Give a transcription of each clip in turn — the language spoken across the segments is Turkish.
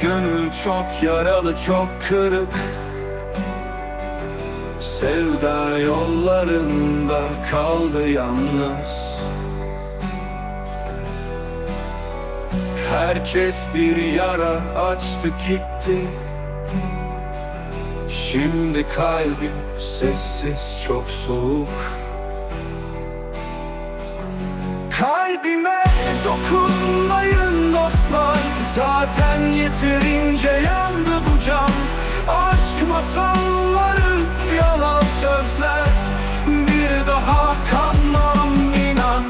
Gönül çok yaralı çok kırık. Sevda yollarında kaldı yalnız. Herkes bir yara açtı gitti. Şimdi kalbim sessiz çok soğuk. Kalbime dokunmayın yeterince yandı bu can. Aşk masalları yalan sözler. Bir daha kanmam inan.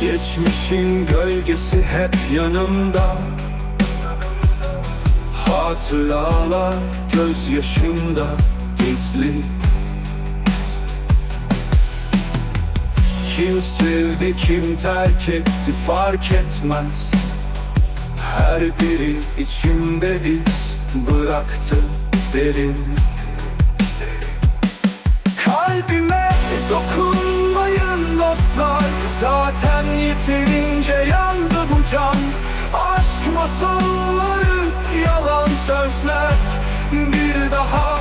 Geçmişin gölgesi hep yanımda. Hatıralar gözyaşımda gizli Kim sevdi kim terk etti fark etmez. Her biri içimde iz bıraktı derin. Kalbime dokunmayın dostlar Zaten yeterince yandı bu can. Aşk masalları yalan sözler Bir daha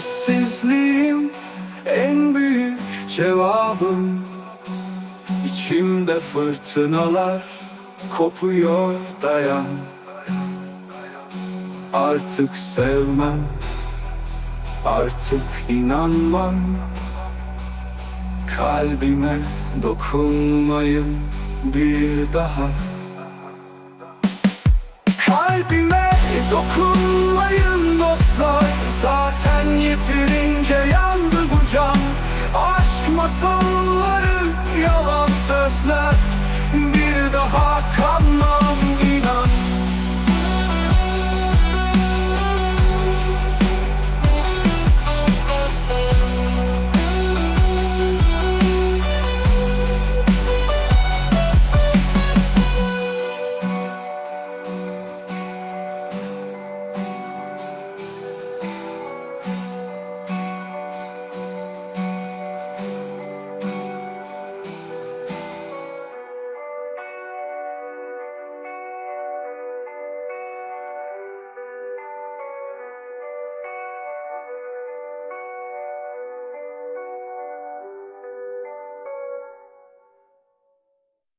Sessizliğim en büyük cevabım. İçimde fırtınalar kopuyor dayan. Artık sevmem Artık inanmam. Kalbime dokunmayın bir daha. Kalbime dokunmayın yeterince yandı bu can. Aşk masalları yalan sözler Bir daha kanmam